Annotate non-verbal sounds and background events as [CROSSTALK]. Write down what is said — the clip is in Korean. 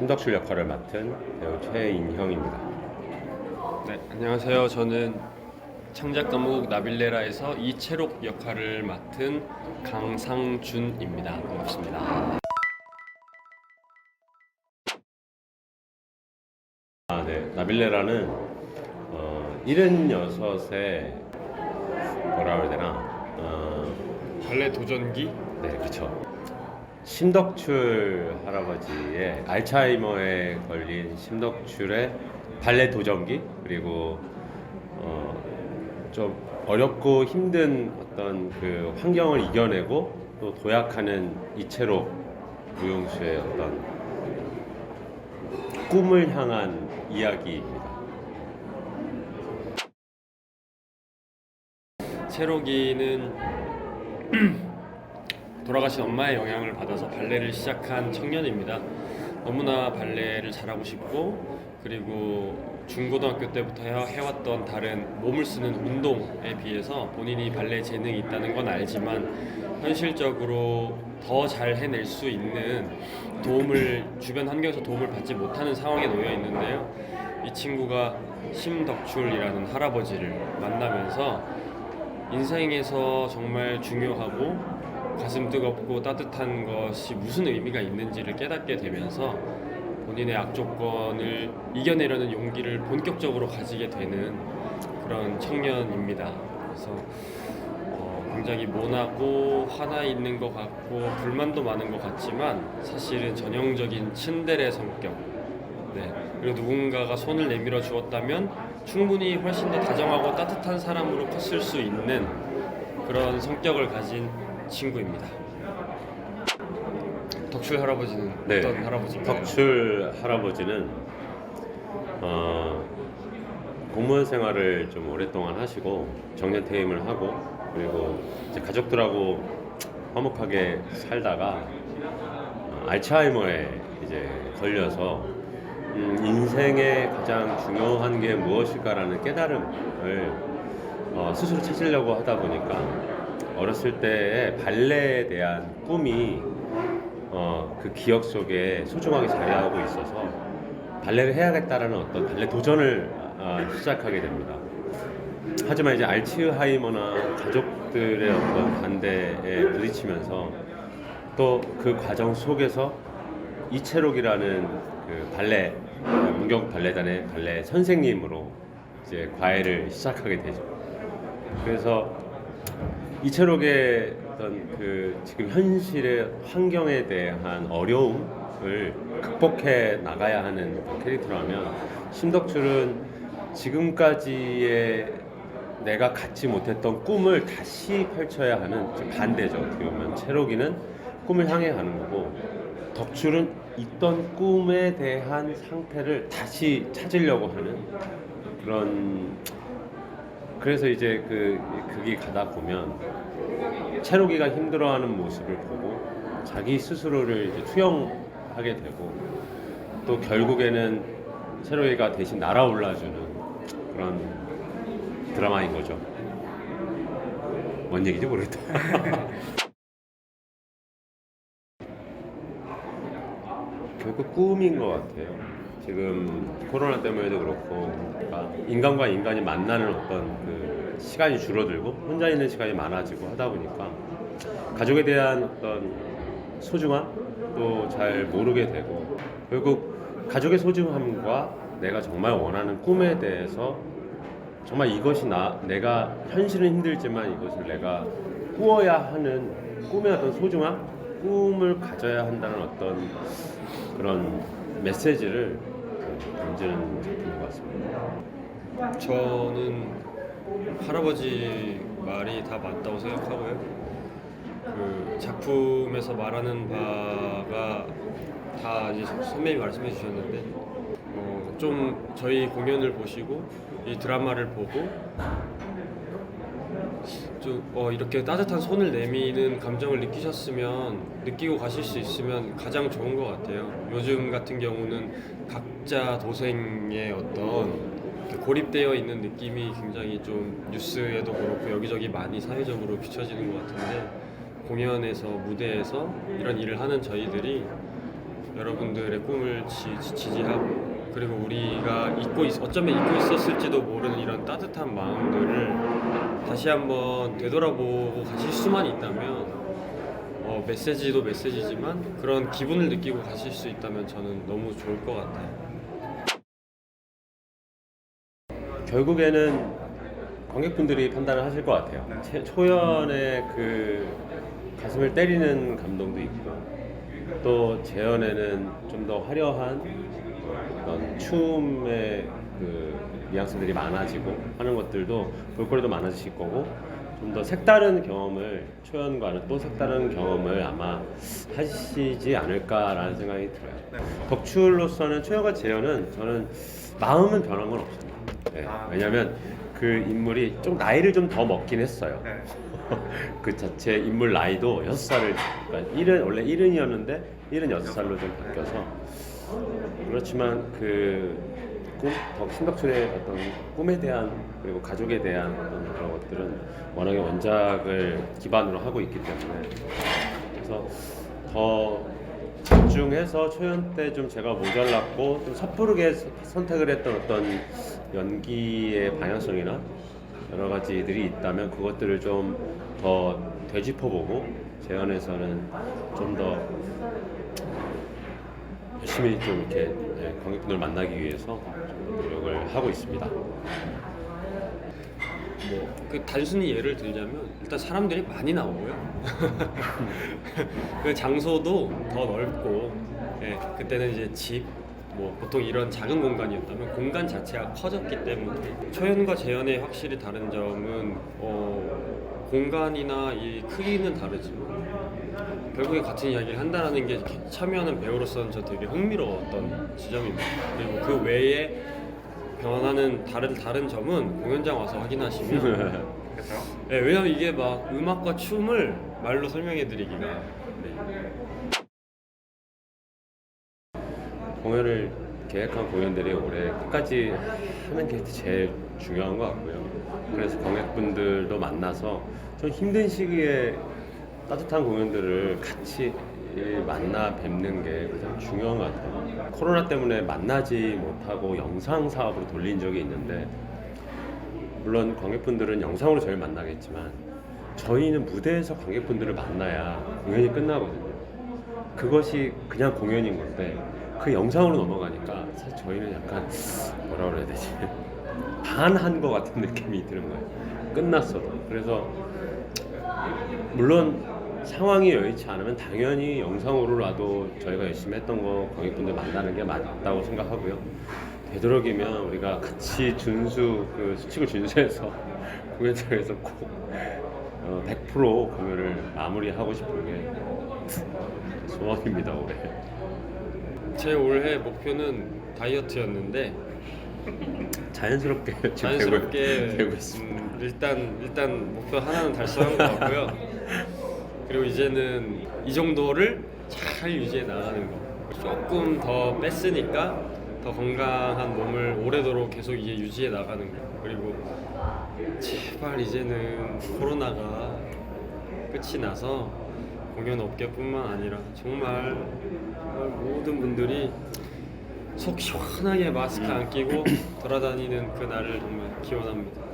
심덕출 역할을 맡은 배우 최인형입니다. 네, 안녕하세요. 저는 창작 감옥 나빌레라에서 이채록 역할을 맡은 강상준입니다. 반갑습니다. 아, 네. 나빌레라는 어, 76에 뭐라 그래야 되나? 어, 발레 도전기 네, 그렇죠. 심덕출 할아버지의 알츠하이머에 걸린 심덕출의 발레 도전기 그리고 어, 좀 어렵고 힘든 어떤 그 환경을 이겨내고 또 도약하는 이채록 무용수의 어떤 꿈을 향한 이야기입니다. 채록이는 [CLEARS THROAT] 돌아가신 엄마의 영향을 받아서 발레를 시작한 청년입니다. 너무나 발레를 잘하고 싶고 그리고 중고등학교 때부터 해- 해왔던 다른 몸을 쓰는 운동에 비해서 본인이 발레 재능이 있다는 건 알지만 현실적으로 더 잘 해낼 수 있는 도움을 주변 환경에서 도움을 받지 못하는 상황에 놓여 있는데요. 이 친구가 심덕출이라는 할아버지를 만나면서 인생에서 정말 중요하고 가슴 뜨겁고 따뜻한 것이 무슨 의미가 있는지를 깨닫게 되면서 본인의 악조건을 이겨내려는 용기를 본격적으로 가지게 되는 그런 청년입니다. 그래서 어, 굉장히 모나고 화나 있는 것 같고 불만도 많은 것 같지만 사실은 전형적인 츤데레 성격. 네. 그리고 누군가가 손을 내밀어 주었다면 충분히 훨씬 더 다정하고 따뜻한 사람으로 컸을 수 있는 그런 성격을 가진 친구입니다. 덕출 할아버지는 네. 어떤 할아버지인가요? 덕출 할아버지는 어, 공무원 생활을 좀 오랫동안 하시고 정년 퇴임을 하고 그리고 이제 가족들하고 화목하게 살다가 어, 알츠하이머에 이제 걸려서 음, 인생의 가장 중요한 게 무엇일까라는 깨달음을 어, 스스로 찾으려고 하다 보니까 어렸을 때의 발레에 대한 꿈이 어, 그 기억 속에 소중하게 자리하고 있어서 발레를 해야겠다라는 어떤 발레 도전을 아, 시작하게 됩니다. 하지만 이제 알츠하이머나 가족들의 어떤 반대에 부딪히면서 또 그 과정 속에서 이채록이라는 그 발레 문경 발레단의 발레 선생님으로 이제 과외를 시작하게 되죠. 그래서 이채록의 어떤 그 지금 현실의 환경에 대한 어려움을 극복해 나가야 하는 그 캐릭터라면 심덕출은 지금까지의 내가 갖지 못했던 꿈을 다시 펼쳐야 하는 좀 반대죠. 어떻게 보면 채록이는 꿈을 향해 가는 거고 덕출은 있던 꿈에 대한 상태를 다시 찾으려고 하는 그런 그래서 이제 그 극이 가다 보면 채록이가 힘들어하는 모습을 보고 자기 스스로를 이제 투영하게 되고 또 결국에는 채록이가 대신 날아올라주는 그런 드라마인 거죠. 뭔 얘기인지 모르겠다. [LAUGHS] 결국 꿈인 것 같아요. 지금 코로나 때문에도 그렇고 그러니까 인간과 인간이 만나는 어떤 그 시간이 줄어들고 혼자 있는 시간이 많아지고 하다 보니까 가족에 대한 어떤 소중함도 잘 모르게 되고 결국 가족의 소중함과 내가 정말 원하는 꿈에 대해서 정말 이것이 나 내가 현실은 힘들지만 이것을 내가 꾸어야 하는 꿈의 어떤 소중함, 꿈을 가져야 한다는 어떤 그런 메시지를 던지는 작품인 것 같습니다. 저는 할아버지 말이 다 맞다고 생각하고요. 그 작품에서 말하는 바가 다 이제 선배님이 말씀해 주셨는데 어, 좀 저희 공연을 보시고 이 드라마를 보고 좀 어, 이렇게 따뜻한 손을 내미는 감정을 느끼셨으면 느끼고 가실 수 있으면 가장 좋은 것 같아요. 요즘 같은 경우는 각 자 도생의 어떤 고립되어 있는 느낌이 굉장히 좀 뉴스에도 그렇고 여기저기 많이 사회적으로 비춰지는 것 같은데 공연에서 무대에서 이런 일을 하는 저희들이 여러분들의 꿈을 지, 지하고 그리고 우리가 잊고 있, 어쩌면 잊고 있었을지도 모르는 이런 따뜻한 마음들을 다시 한번 되돌아보고 가실 수만 있다면 어, 메시지도 메시지지만 그런 기분을 느끼고 가실 수 있다면 저는 너무 좋을 것 같아요. 결국에는 관객분들이 판단을 하실 것 같아요. 채- 초연의 그 가슴을 때리는 감동도 있고 또 재연에는 좀 더 화려한 어떤 춤의 그 뉘앙스들이 많아지고 하는 것들도 볼거리도 많아지실 거고 좀 더 색다른 경험을 초연과는 또 색다른 경험을 아마 하시지 않을까라는 생각이 들어요. 덕출로서는 초연과 재연은 저는 마음은 변한 건 없습니다. 네, 아. 왜냐하면 그 인물이 좀 나이를 좀 더 먹긴 했어요. 네. [LAUGHS] 그 자체 인물 나이도 6살을 그러니까 1은 원래 1은이었는데 76살로 좀 바뀌어서 그렇지만 그 꿈, 덕 신덕출의 어떤 꿈에 대한 그리고 가족에 대한 어떤 그런 것들은 워낙에 원작을 기반으로 하고 있기 때문에 그래서 더 집중해서 초연 때 좀 제가 모자랐고 좀 섣부르게 서- 선택을 했던 어떤 연기의 방향성이나 여러 가지들이 있다면 그것들을 좀 더 되짚어보고 재현에서는 좀 더 열심히 좀 이렇게 네, 관객분들 만나기 위해서 좀 노력을 하고 있습니다. 뭐 그 단순히 예를 들자면 일단 사람들이 많이 나오고요. [LAUGHS] 그 장소도 더 넓고, 예, 그때는 이제 집, 뭐 보통 이런 작은 공간이었다면 공간 자체가 커졌기 때문에 초연과 재연의 확실히 다른 점은 어, 공간이나 이 크기는 다르지만 결국에 같은 이야기를 한다는 게 참여하는 배우로서는 저 되게 흥미로웠던 지점입니다. 그리고 그 외에 변하는 다른 다른 점은 공연장 와서 확인하시면 [LAUGHS] 그렇죠. 네, 왜냐면 이게 막 음악과 춤을 말로 설명해 드리기가 네. 공연을 계획한 공연들이 올해 끝까지 하는 게 제일 중요한 것 같고요. 그래서 관객분들도 만나서 좀 힘든 시기에 따뜻한 공연들을 같이 만나 뵙는 게 가장 중요한 것 같아요. 코로나 때문에 만나지 못하고 영상 사업으로 돌린 적이 있는데 물론 관객분들은 영상으로 저희 만나겠지만 저희는 무대에서 관객분들을 만나야 공연이 끝나거든요. 그것이 그냥 공연인 건데 그 영상으로 넘어가니까 사실 저희는 약간 뭐라 그래야 되지 [LAUGHS] 반한 것 같은 느낌이 드는 거예요. 끝났어도 그래서 물론 상황이 여의치 않으면 당연히 영상으로라도 저희가 열심히 했던 거 관객분들 만나는 게 맞다고 생각하고요. 되도록이면 우리가 같이 준수 그 수칙을 준수해서 [LAUGHS] 공연장에서 꼭 어, 100% 공연을 마무리하고 싶은 게 소원입니다 올해. 제 올해 목표는 다이어트였는데 자연스럽게 지금 자연스럽게 되고, 되고 있습니다. 음, 일단 일단 목표 하나는 달성한 것 같고요. [LAUGHS] 그리고 이제는 이 정도를 잘 유지해 나가는 거. 조금 더 뺐으니까 더 건강한 몸을 오래도록 계속 이제 유지해 나가는 거. 그리고 제발 이제는 코로나가 끝이 나서 공연 업계뿐만 아니라 정말 정말 모든 분들이 속 시원하게 마스크 안 끼고 돌아다니는 그 날을 정말 기원합니다.